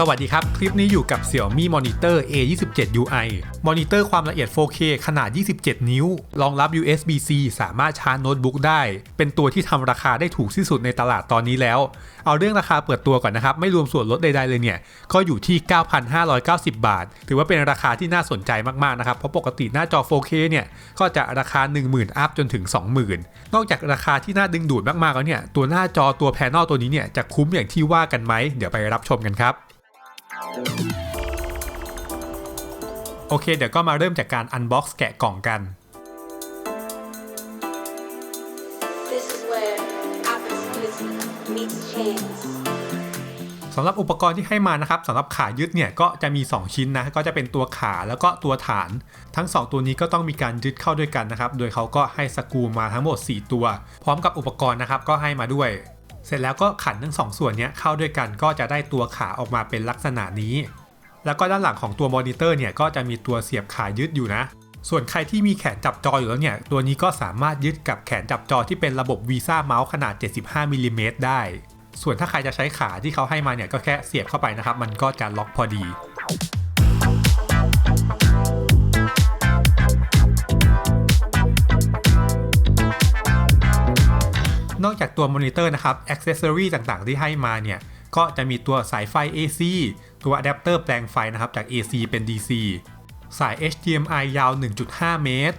สวัสดีครับ คลิปนี้อยู่กับ Xiaomi Monitor A27 UI มอนิเตอร์ความละเอียด 4K ขนาด 27 นิ้ว รองรับ USB-C สามารถชาร์จโน้ตบุ๊กได้ เป็นตัวที่ทำราคาได้ถูกที่สุดในตลาดตอนนี้แล้ว เอาเรื่องราคาเปิดตัวก่อนนะครับ ไม่รวมส่วนลดใดๆเลยเนี่ย ก็อยู่ที่ 9,590 บาท ถือว่าเป็นราคาที่น่าสนใจมากๆนะครับ เพราะปกติหน้าจอ 4K เนี่ย ก็จะราคา 10,000 อัพจนถึง 20,000 นอกจากราคาที่น่าดึงดูดมากๆแล้วเนี่ย ตัวหน้าจอตัวแพนนลตัวนี้เนี่ยจะคุ้มอย่างที่ว่ากันไหม เดี๋ยวไปรับชมกันครับ โอเค เดี๋ยวก็มาเริ่มจากการอันบ็อกซ์แกะกล่องกัน This is where opportunity meets chance. สำหรับอุปกรณ์ที่ให้มานะครับสำหรับขายึดเนี่ยก็จะมี 2 ชิ้นนะ ก็จะเป็นตัวขาแล้วก็ตัวฐาน ทั้ง 2 ตัวนี้ก็ต้องมีการยึดเข้าด้วยกันนะครับ โดยเขาก็ให้สกรูมาทั้งหมด 4 ตัว พร้อมกับอุปกรณ์นะครับก็ให้มาด้วย เสร็จแล้วก็ขันทั้งสองส่วนนี้เข้าด้วยกันก็จะได้ตัวขาออกมาเป็นลักษณะนี้ แล้วก็ด้านหลังของตัวมอนิเตอร์เนี่ยก็จะมีตัวเสียบขายึดอยู่นะ ส่วนใครที่มีแขนจับจออยู่แล้วเนี่ย ตัวนี้ก็สามารถยึดกับแขนจับจอที่เป็นระบบวีซ่าเมาส์ขนาด 75มิลลิเมตรได้ ส่วนถ้าใครจะใช้ขาที่เขาให้มาเนี่ยก็แค่เสียบเข้าไปนะครับ มันก็จะล็อกพอดี นอกจากตัวมอนิเตอร์นะครับอ c เซสซอรีต่างๆ ที่ให้มาเนี่ยก็จะมีตัวสายไฟ AC ตัวอะแดปเตอร์แปลงไฟนะครับจาก AC เป็น DC สาย HDMI ยาว 1.5 เมตร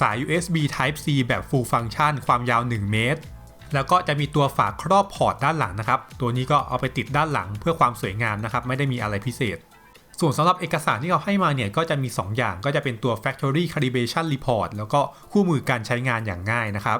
สาย USB Type C แบบ Full Function ความยาว 1 เมตร แล้วก็จะมีตัวฝาครอบพอร์ตด้านหลังนะครับ ตัวนี้ก็เอาไปติดด้านหลังเพื่อความสวยงามนะครับ ไม่ได้มีอะไรพิเศษ ส่วนสำหรับเอกสารที่เขาให้มาเนี่ยก็จะมี 2 อย่างก็จะเป็นตัว Factory Calibration Report แล้วก็คู่มือการใช้งานอย่างง่ายนะครับ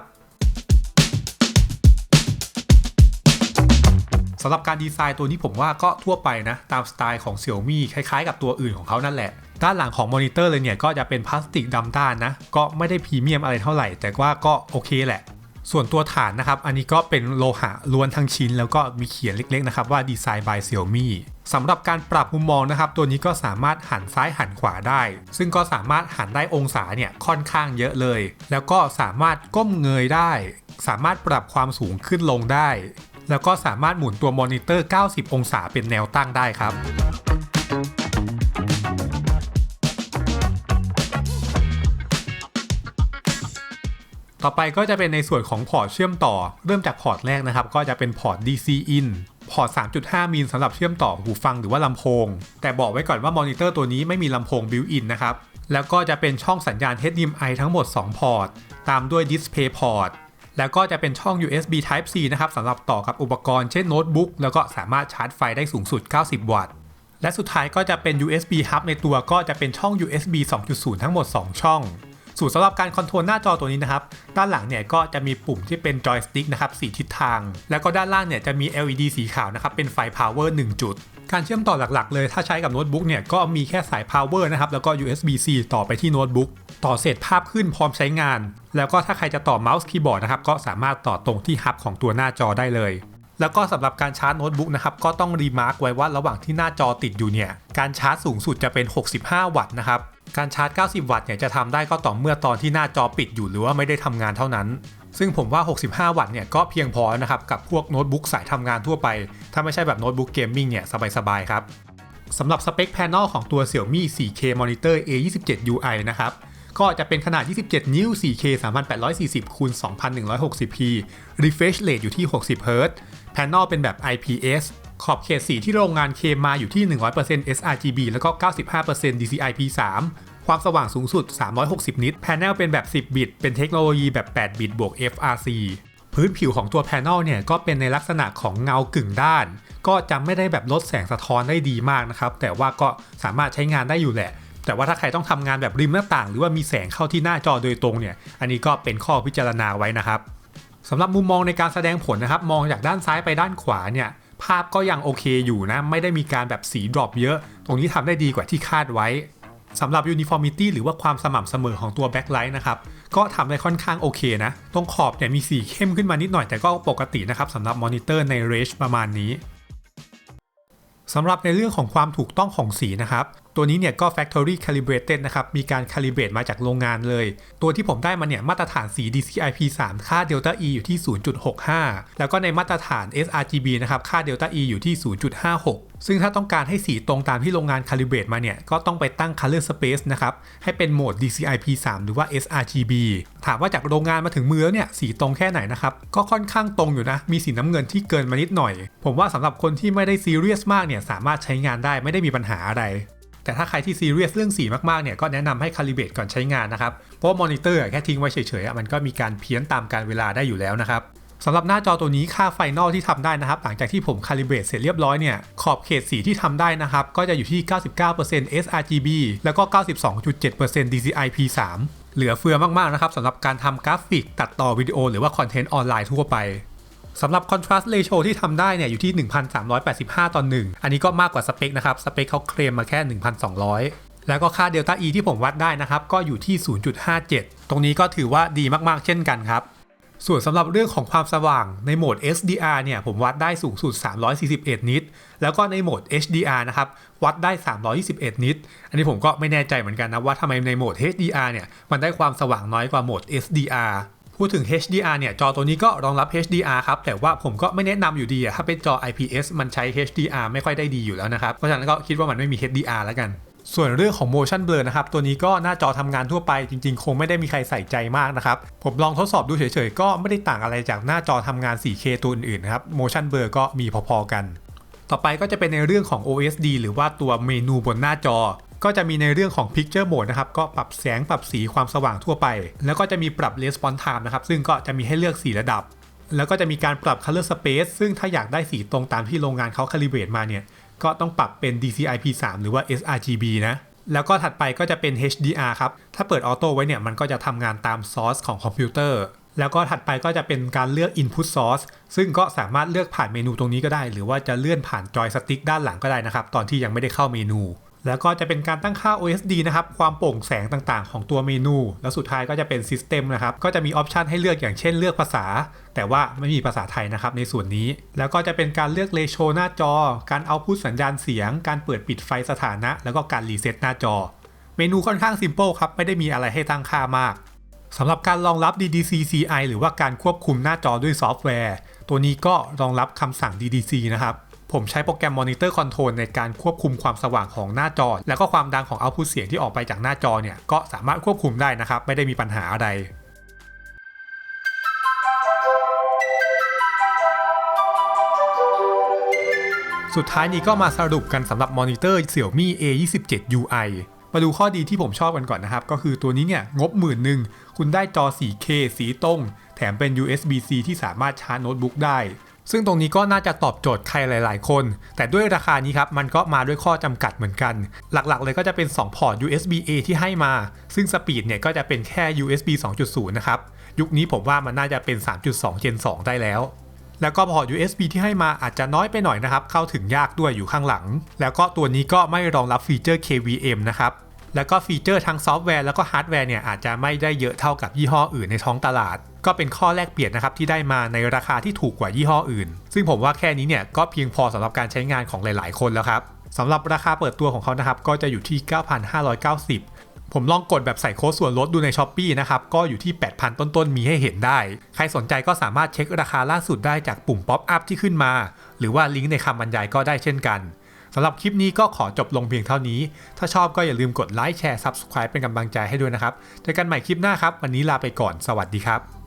สำหรับการดีไซน์ตัวนี้ผมว่าก็ทั่วไปนะ ตามสไตล์ของ Xiaomi คล้ายๆกับตัวอื่นของเขานั่นแหละ ด้านหลังของมอนิเตอร์เลยเนี่ยก็จะเป็นพลาสติกดำด้านนะ ก็ไม่ได้พรีเมียมอะไรเท่าไหร่ แต่ว่าก็โอเคแหละ ส่วนตัวฐานนะครับ อันนี้ก็เป็นโลหะล้วนทั้งชิ้น แล้วก็มีเขียนเล็กๆนะครับว่าดีไซน์ by Xiaomi สำหรับการปรับมุมมองนะครับ ตัวนี้ก็สามารถหันซ้ายหันขวาได้ ซึ่งก็สามารถหันได้องศาเนี่ยค่อนข้างเยอะเลย แล้วก็สามารถก้มเงยได้ สามารถปรับความสูงขึ้นลงได้ แล้วก็สามารถหมุนตัวมอนิเตอร์ 90 องศาเป็นแนวตั้งได้ครับต่อไปก็จะเป็นในส่วนของพอร์ตเชื่อมต่อ เริ่มจากพอร์ตแรกนะครับ ก็จะเป็นพอร์ต DC in พอร์ต 3.5 มิลสำหรับเชื่อมต่อหูฟังหรือว่าลำโพง แต่บอกไว้ก่อนว่ามอนิเตอร์ตัวนี้ไม่มีลำโพงบิวอินนะครับ แล้วก็จะเป็นช่องสัญญาณ HDMI ทั้งหมด 2 พอร์ต ตามด้วย Display Port แล้วก็จะเป็นช่อง USB Type C นะครับสำหรับต่อกับอุปกรณ์เช่นโน้ตบุ๊กแล้วก็สามารถชาร์จไฟได้สูงสุด 90 วัตต์ และสุดท้ายก็จะเป็น USB Hub ในตัวก็จะเป็นช่อง USB 2.0 ทั้งหมด 2 ช่อง ส่วนสำหรับการคอนโทรลหน้าจอตัวนี้นะครับ ด้านหลังเนี่ยก็จะมีปุ่มที่เป็นจอยสติ๊กนะครับ4ทิศทาง แล้วก็ด้านล่างเนี่ยจะมี LED สีขาวนะครับเป็นไฟ power 1 จุด การเชื่อมต่อหลักๆ เลยถ้าใช้กับโน้ตบุ๊กเนี่ยก็มีแค่สาย power นะครับแล้วก็ USB-C ต่อไปที่โน้ตบุ๊กต่อเสร็จภาพขึ้นพร้อมใช้งาน แล้วก็ถ้าใครจะต่อเมาส์คีย์บอร์ดนะครับก็สามารถต่อตรงที่ฮับของตัวหน้าจอได้เลยแล้วก็สำหรับการชาร์จโน้ตบุ๊กนะครับก็ต้องรีมาร์กไว้ว่าระหว่างที่หน้าจอติดอยู่เนี่ย การชาร์จสูงสุดจะเป็น 65 วัตต์นะครับ การชาร์จ 90 วัตต์เนี่ยจะทำได้ก็ต่อเมื่อตอนที่หน้าจอปิดอยู่หรือว่าไม่ได้ทำงานเท่านั้น ซึ่งผมว่า 65 วัตต์เนี่ยก็เพียงพอแล้วนะครับกับพวกโน้ตบุ๊กสายทำงานทั่วไป ถ้าไม่ใช่แบบโน้ตบุ๊กเกมมิ่งเนี่ยสบายๆครับสำหรับสเปคแพนนลของตัว Xiaomi 4K Monitor A27 UI นะครับก็จะเป็นขนาด 27 นิ้ว 4K 3840คูณ 2160p refresh rate อยู่ที่ 60 Hz แพนนลเป็นแบบ IPS ขอบเขตสีที่โรงงานเคมมาอยู่ที่ 100% sRGB แล้วก็ 95% DCI-P3 ความสว่างสูงสุด 360 นิต แพนเนลเป็นแบบ 10 บิต เป็นเทคโนโลยีแบบ 8 บิตบวก FRC พื้นผิวของตัวแพนนลเนี่ยก็เป็นในลักษณะของเงากึ่งด้าน ก็จะไม่ได้แบบลดแสงสะท้อนได้ดีมากนะครับ แต่ว่าก็สามารถใช้งานได้อยู่แหละ แต่ว่าถ้าใครต้องทำงานแบบริมหน้าต่าง หรือว่ามีแสงเข้าที่หน้าจอโดยตรงเนี่ย อันนี้ก็เป็นข้อพิจารณาไว้นะครับสำหรับมุมมองในการแสดงผลนะครับ มองจากด้านซ้ายไปด้านขวาเนี่ย ภาพก็ยังโอเคอยู่นะ ไม่ได้มีการแบบสีดรอปเยอะ ตรงนี้ทำได้ดีกว่าที่คาดไว้สำหรับ uniformity หรือว่าความสม่ำเสมอของตัว backlight นะครับ ก็ทำได้ค่อนข้างโอเคนะ ตรงขอบเนี่ยมีสีเข้มขึ้นมานิดหน่อยแต่ก็ปกตินะครับสำหรับมอนิเตอร์ใน range ประมาณนี้สำหรับในเรื่องของความถูกต้องของสีนะครับ ตัวนี้เนี่ยก็ factory calibrated นะครับ มีการ calibrate มาจากโรงงานเลย ตัวที่ผมได้มาเนี่ยมาตรฐานสี DCI-P3 ค่า delta E อยู่ที่ 0.65 แล้วก็ในมาตรฐาน sRGB นะครับ ค่า delta E อยู่ที่ 0.56 ซึ่งถ้าต้องการให้สีตรงตามที่โรงงาน calibrate มาเนี่ย ก็ต้องไปตั้ง color space นะครับ ให้เป็นโหมด DCI-P3 หรือว่า sRGB ถามว่าจากโรงงานมาถึงมือแล้วเนี่ย สีตรงแค่ไหนนะครับ ก็ค่อนข้างตรงอยู่นะ มีสีน้ำเงินที่เกินมานิดหน่อย ผมว่าสำหรับคนที่ไม่ได้ซีเรียสมากเนี่ย สามารถใช้งานได้ไม่ได้มีปัญหาอะไร แต่ถ้าใครที่ซีเรียสเรื่องสีมากๆเนี่ยก็แนะนำให้คาลิเบตก่อนใช้งานนะครับ เพราะมอนิเตอร์แค่ทิ้งไว้เฉยๆมันก็มีการเพี้ยนตามการเวลาได้อยู่แล้วนะครับสำหรับหน้าจอตัวนี้ค่าไฟนอลที่ทำได้นะครับ หลังจากที่ผมคาลิเบตเสร็จเรียบร้อยเนี่ย ขอบเขตสีที่ทำได้นะครับ ก็จะอยู่ที่ 99% sRGB แล้วก็ 92.7% DCI P3 เหลือเฟือมาก ๆ นะครับสำหรับการทำกราฟิกตัดต่อวิดีโอหรือว่าคอนเทนต์ออนไลน์ทั่วไป สำหรับ contrast ratio ที่ทำได้เนี่ยอยู่ที่ 1,385 ต่อ 1 อันนี้ก็มากกว่าสเปคนะครับ สเปคเขาเคลมมาแค่ 1,200 แล้วก็ค่า delta E ที่ผมวัดได้นะครับ ก็อยู่ที่ 0.57 ตรงนี้ก็ถือว่าดีมากๆ เช่นกันครับ ส่วนสำหรับเรื่องของความสว่างในโหมด SDR เนี่ยผมวัดได้สูงสุด 341 นิต แล้วก็ในโหมด HDR นะครับวัดได้ 321 นิต อันนี้ผมก็ไม่แน่ใจเหมือนกันนะว่าทำไมในโหมด HDR เนี่ยมันได้ความสว่างน้อยกว่าโหมด SDR พูดถึง HDR เนี่ย จอตัวนี้ก็รองรับ HDR ครับ แต่ว่าผมก็ไม่แนะนำอยู่ดีอะถ้าเป็นจอ IPS มันใช้ HDR ไม่ค่อยได้ดีอยู่แล้วนะครับ เพราะฉะนั้นก็คิดว่ามันไม่มี HDR แล้วกันส่วนเรื่องของ motion blur นะครับ ตัวนี้ก็หน้าจอทำงานทั่วไปจริงๆ คงไม่ได้มีใครใส่ใจมากนะครับ ผมลองทดสอบดูเฉยๆ ก็ไม่ได้ต่างอะไรจากหน้าจอทำงาน 4K ตัวอื่นๆนะครับ motion blur ก็มีพอๆกัน ต่อไปก็จะเป็นในเรื่องของ OSD หรือว่าตัวเมนูบนหน้าจอ ก็จะมีในเรื่องของ Picture Mode นะครับ ก็ปรับแสงปรับสีความสว่างทั่วไป แล้วก็จะมีปรับ Response Time นะครับ ซึ่งก็จะมีให้เลือกสีระดับ แล้วก็จะมีการปรับ Color Space ซึ่งถ้าอยากได้สีตรงตามที่โรงงานเขา calibrate มาเนี่ย ก็ต้องปรับเป็น DCI P3 หรือว่า sRGB นะ แล้วก็ถัดไปก็จะเป็น HDR ครับ ถ้าเปิดออโต้ไว้เนี่ย มันก็จะทำงานตามซอสของคอมพิวเตอร์ แล้วก็ถัดไปก็จะเป็นการเลือก Input Source ซึ่งก็สามารถเลือกผ่านเมนูตรงนี้ก็ได้ หรือว่าจะเลื่อนผ่านจอยสติ๊กด้านหลังก็ได้นะครับ ตอนที่ยังไม่ได้เข้าเมนู แล้วก็จะเป็นการตั้งค่า OSD นะครับ ความโปร่งแสงต่างๆ ของตัวเมนู แล้วสุดท้ายก็จะเป็น System นะครับ ก็จะมีออปชันให้เลือกอย่างเช่นเลือกภาษา แต่ว่าไม่มีภาษาไทยนะครับในส่วนนี้ แล้วก็จะเป็นการเลือกเลโชหน้าจอ การเอาพุทสัญญาณเสียง การเปิดปิดไฟสถานะ แล้วก็การรีเซ็ตหน้าจอ เมนูค่อนข้าง simple ครับ ไม่ได้มีอะไรให้ตั้งค่ามากสำหรับการรองรับ DDCCI หรือว่าการควบคุมหน้าจอด้วยซอฟต์แวร์ ตัวนี้ก็รองรับคำสั่ง DDC นะครับ ผมใช้โปรแกรม Monitor Control ในการควบคุมความสว่างของหน้าจอ แล้วก็ความดังของ output เสียงที่ออกไปจากหน้าจอเนี่ยก็สามารถควบคุมได้นะครับ ไม่ได้มีปัญหาอะไรสุดท้ายนี้ก็มาสรุปกันสำหรับมอนิเตอร์ Xiaomi A27 UI มาดูข้อดีที่ผมชอบกันก่อนนะครับ ก็คือตัวนี้เนี่ย งบหมื่นหนึ่ง คุณได้จอ 4K สีตรง แถมเป็น USB-C ที่สามารถชาร์จโน้ตบุ๊กได้ ซึ่งตรงนี้ก็น่าจะตอบโจทย์ใครหลาย ๆ คน แต่ด้วยราคานี้ครับมันก็มาด้วยข้อจำกัดเหมือนกัน หลักๆ เลยก็จะเป็น 2 พอร์ต USB-A ที่ให้มา ซึ่งสปีดเนี่ยก็จะเป็นแค่ USB 2.0 นะครับ ยุคนี้ผมว่ามันน่าจะเป็น 3.2 Gen 2 ได้แล้ว แล้วก็พอร์ต USB ที่ให้มาอาจจะน้อยไปหน่อยนะครับ เข้าถึงยากด้วยอยู่ข้างหลัง แล้วก็ตัวนี้ก็ไม่รองรับฟีเจอร์ KVM นะครับ แล้วก็ฟีเจอร์ทั้งซอฟต์แวร์แล้วก็ฮาร์ดแวร์เนี่ยอาจจะไม่ได้เยอะเท่ากับยี่ห้ออื่นในท้องตลาด ก็เป็นข้อแลกเปลี่ยนนะครับที่ได้มาในราคาที่ถูกกว่ายี่ห้ออื่น ซึ่งผมว่าแค่นี้เนี่ยก็เพียงพอสำหรับการใช้งานของหลาย ๆ คนแล้วครับสำหรับราคาเปิดตัวของเขานะครับก็จะอยู่ที่ 9,590ผมลองกดแบบใส่โค้ดส่วนลดดูใน s h อ p e e นะครับ ก็อยู่ที่ 8,000 ต้นๆ มีให้เห็นได้ ใครสนใจก็สามารถเช็คราคาล่าสุดได้จากปุ่มป๊อปอัพที่ขึ้นมา หรือว่าลิงก์ในคำบรรยายก็ได้เช่นกัน สำหรับคลิปนี้ก็ขอจบลงเพียงเท่านี้ ถ้าชอบก็อย่าลืมกดไลค์แชร์ Subscribe เป็นกำลังใจให้ด้วยนะครับ เจอกันใหม่คลิปหน้าครับ วันนี้ลาไปก่อน สวัสดีครับ